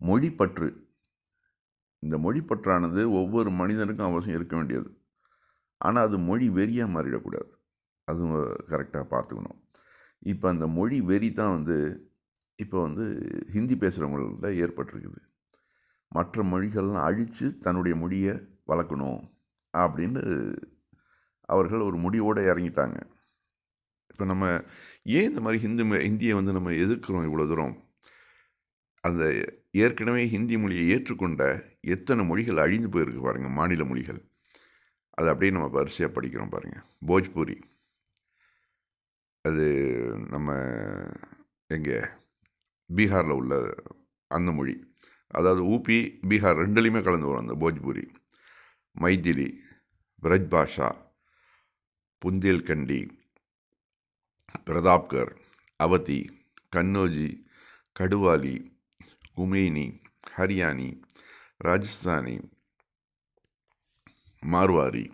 மொழிப்பற்று. இந்த மொழிப்பற்றானது ஒவ்வொரு மனிதனுக்கும் அவசியம் இருக்க வேண்டியது. ஆனால் அது மொழி வெறியாக மாறிடக்கூடாது. அதுவும் கரெக்டாக பார்த்துக்கணும். இப்போ அந்த மொழி வெறி தான் வந்து இப்போ வந்து ஹிந்தி பேசுகிறவங்கள்ட்ட ஏற்பட்டிருக்குது. மற்ற மொழிகள்லாம் அழித்து தன்னுடைய மொழியை வளர்க்கணும் அப்படின்னு அவர்கள் ஒரு முடிவோடு இறங்கிட்டாங்க. இப்போ நம்ம ஏன் இந்த மாதிரி ஹிந்து ம- ஹிந்தியை வந்து நம்ம எதிர்க்கிறோம் இவ்வளோ தூரம்? அந்த ஏற்கனவே ஹிந்தி மொழியை ஏற்றுக்கொண்ட எத்தனை மொழிகள் அழிந்து போயிருக்கு பாருங்கள் மாநில மொழிகள். அது அப்படியே நம்ம வரிசையாக படிக்கிறோம் பாருங்கள் போஜ்பூரி. அது நம்ம எங்கே? பீகாரில் உள்ள அந்த மொழி. அதாவது ஊபி பீகார் ரெண்டுலேயுமே கலந்து வரும் அந்த போஜ்பூரி. மைதிலி பிரஜ் பாஷா புந்தேல்கண்டி பிரதாப்கர் அவதி கன்னோஜி கடுவாலி குமேனி ஹரியானி ராஜஸ்தானி மார்வாரி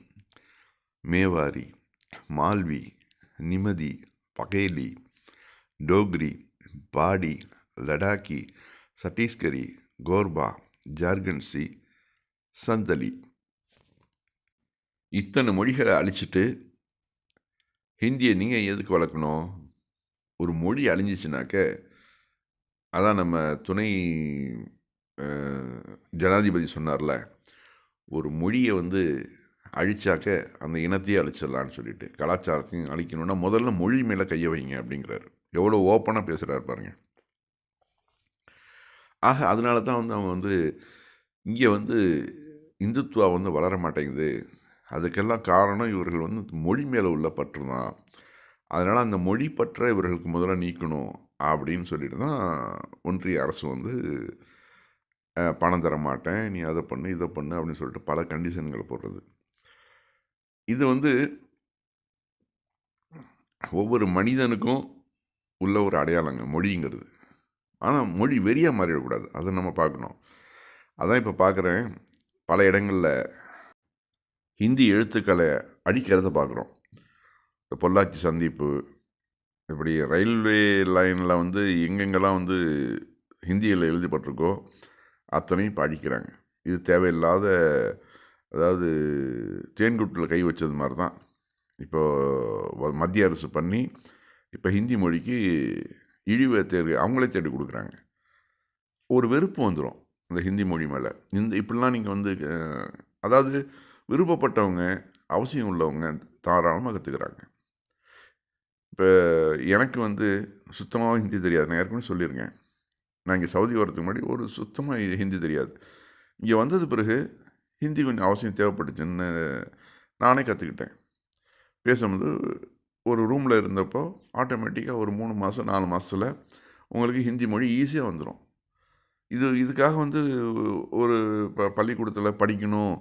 மேவாரி மால்வி நிமதி பகேலி டோக்ரி பாடி லடாக்கி சட்டீஸ்கரி கோர்பா ஜார்கன்சி சந்தலி. இத்தனை மொழிகளை அழிச்சிட்டு ஹிந்தியை நீங்கள் எதுக்கு வளர்க்கணும்? ஒரு மொழி அழிஞ்சிச்சுனாக்க அதான் நம்ம துணை ஜனாதிபதி சொன்னார்ல ஒரு மொழியை வந்து அழிச்சாக்க அந்த இனத்தையே அழிச்சிடலான்னு சொல்லிட்டு கலாச்சாரத்தையும் அழிக்கணும்னா முதல்ல மொழி மேலே கையை வைங்க அப்படிங்கிறாரு. எவ்வளோ ஓப்பனாக பேசுகிறாரு பாருங்க. ஆக அதனால தான் வந்து அவங்க வந்து இங்கே வந்து இந்துத்துவா வந்து வளர மாட்டேங்குது. அதுக்கெல்லாம் காரணம் இவர்கள் வந்து மொழி மேலே உள்ள பற்று தான். அதனால் அந்த மொழி பற்ற இவர்களுக்கு முதல்ல நீக்கணும். அப்படின்னு சொல்லிட்டு தான் ஒன்றிய அரசு வந்து பணம் தர மாட்டேன் நீ அதை பண்ணு இதை பண்ணு அப்படின்னு சொல்லிட்டு பல கண்டிஷன்களை போடுறது. இது வந்து ஒவ்வொரு மனிதனுக்கும் உள்ள ஒரு அடையாளங்க மொழிங்கிறது. ஆனால் மொழி வெறியாக மாறிடக்கூடாது. அதை நம்ம பார்க்கணும். அதான் இப்போ பார்க்குறேன். பல இடங்களில் ஹிந்தி எழுத்துக்களை அழிக்கிறத பார்க்குறோம். இந்த பொள்ளாச்சி சந்திப்பு இப்படி ரயில்வே லைனில் வந்து எங்கெங்கெல்லாம் வந்து ஹிந்தியில் எழுதப்பட்டிருக்கோ அத்தனையும் இப்போ இது தேவையில்லாத அதாவது தேன்குட்டில் கை வச்சது மாதிரி தான் இப்போது மத்திய அரசு பண்ணி இப்போ ஹிந்தி மொழிக்கு இழிவை தேர்வு அவங்களே தேடி கொடுக்குறாங்க. ஒரு வெறுப்பு வந்துடும் இந்த ஹிந்தி மொழி மேலே. இந்த இப்படிலாம் நீங்கள் வந்து அதாவது விருப்பப்பட்டவங்க அவசியம் உள்ளவங்க தாராளமாக கற்றுக்குறாங்க இப்போ எனக்கு வந்து சுத்தமாக ஹிந்தி தெரியாது. நான் ஏற்கனவே சொல்லியிருக்கேன். நான் இங்கே சவுதி வரதுக்கு முன்னாடி ஒரு சுத்தமாக ஹிந்தி தெரியாது. இங்கே வந்தது பிறகு ஹிந்தி கொஞ்சம் அவசியம் தேவைப்பட்டுச்சுன்னு நானே கற்றுக்கிட்டேன். பேசும்போது ஒரு ரூமில் இருந்தப்போ ஆட்டோமேட்டிக்காக ஒரு மூணு மாதம் நாலு மாதத்தில் உங்களுக்கு ஹிந்தி மொழி ஈஸியாக வந்துடும் இது இதுக்காக வந்து ஒரு ப பள்ளிக்கூடத்தில் படிக்கணும்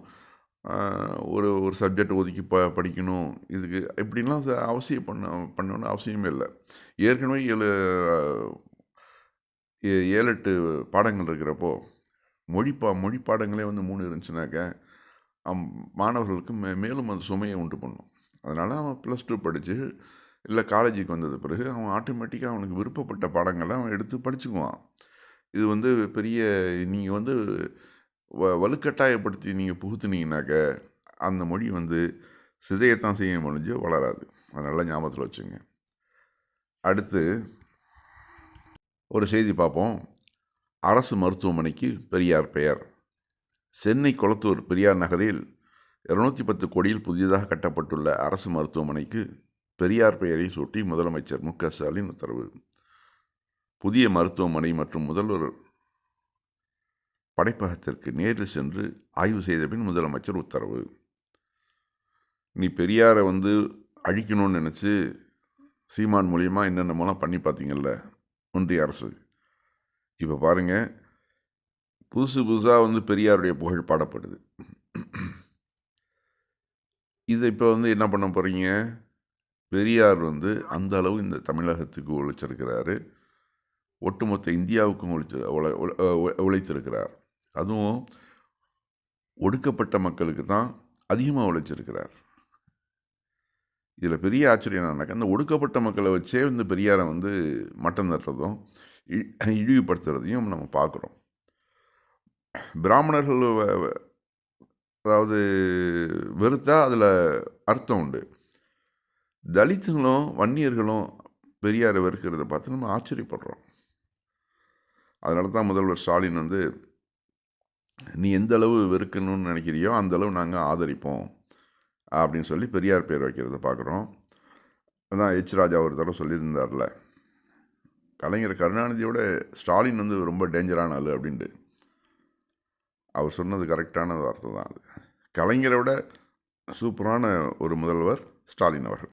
ஒரு ஒரு சப்ஜெக்ட் ஒதுக்கி ப படிக்கணும். இதுக்கு இப்படின்லாம் அவசியம் பண்ண பண்ணணும்னு அவசியமே இல்லை. ஏற்கனவே ஏழு ஏ- ஏழு எட்டு பாடங்கள் இருக்கிறப்போ மொழி பா மொழி பாடங்களே வந்து மூணு இருந்துச்சுனாக்க அம், மாணவர்களுக்கு மே மேலும் அது சுமையை உண்டு பண்ணும். அதனால் அவன் ப்ளஸ் டூ படித்து இல்லை காலேஜுக்கு வந்தது பிறகு அவன் ஆட்டோமேட்டிக்காக அவனுக்கு விருப்பப்பட்ட பாடங்களை அவன் எடுத்து படிச்சுக்குவான். இது வந்து பெரிய நீங்கள் வந்து வ வலுக்கட்டாயப்படுத்தி நீங்கள் புகுத்துனீங்கனாக்க அந்த மொழி வந்து சிதையத்தான் செய்ய முடிஞ்சு வளராது. அதனால் ஞாபகத்தில் வச்சுங்க. அடுத்து ஒரு செய்தி பார்ப்போம். அரசு மருத்துவமனைக்கு பெரியார் பெயர். சென்னை கொளத்தூர் பெரியார் நகரில் இருநூத்தி பத்து கோடியில் புதியதாக கட்டப்பட்டுள்ள அரசு மருத்துவமனைக்கு பெரியார் பெயரை சூட்டி முதலமைச்சர் மு க ஸ்டாலின் உத்தரவு. புதிய மருத்துவமனை மற்றும் முதல்வர் படைப்பகத்திற்கு நேரில் சென்று ஆய்வு செய்த பின் முதலமைச்சர் உத்தரவு. நீ பெரியாரை வந்து அழிக்கணும்னு நினச்சி சீமான் மூலியமாக என்னென்னமோலாம் பண்ணி பார்த்தீங்கல்ல? ஒன்றிய அரசு. இப்போ பாருங்கள் புதுசு புதுசாக வந்து பெரியாருடைய புகழ் பாடப்படுது. இதை இப்போ வந்து என்ன பண்ண போகிறீங்க பெரியார் வந்து அந்த அளவு இந்த தமிழகத்துக்கு உழைச்சிருக்கிறாரு ஒட்டுமொத்த இந்தியாவுக்கும் உழைச்சி உழை- உழைத்திருக்கிறார் அதுவும் ஒடுக்கப்பட்ட மக்களுக்கு தான் அதிகமாக உழைச்சிருக்கிறார். இதில் பெரிய ஆச்சரியம் என்னன்னாக்கா அந்த ஒடுக்கப்பட்ட மக்களை வச்சே வந்து பெரியாரை வந்து மட்டம் தட்டுறதும் இ- இழிவுபடுத்துறதையும் நம்ம பார்க்குறோம். பிராமணர்கள் அதாவது வெறுத்தா அதில் அர்த்தம் உண்டு. தலித்துங்களும் வன்னியர்களும் பெரியாரை வெறுக்கிறத பார்த்து நம்ம ஆச்சரியப்படுறோம். அதனால தான் முதல்வர் ஸ்டாலின் வந்து நீ எந்த அளவு வெறுக்கணும்னு நினைக்கிறியோ அந்த அளவு நாங்கள் ஆதரிப்போம் அப்படின்னு சொல்லி பெரியார் பேர் வைக்கிறத பார்க்குறோம் அதான் எச் ராஜா ஒரு தடவை சொல்லியிருந்தார்ல கலைஞர் கருணாநிதியோட ஸ்டாலின் வந்து ரொம்ப டேஞ்சரான ஆள் அப்படின்ட்டு. அவர் சொன்னது கரெக்டான வார்த்தை தான் அது. கலைஞரோட சூப்பரான ஒரு முதல்வர் ஸ்டாலின் அவர்கள்.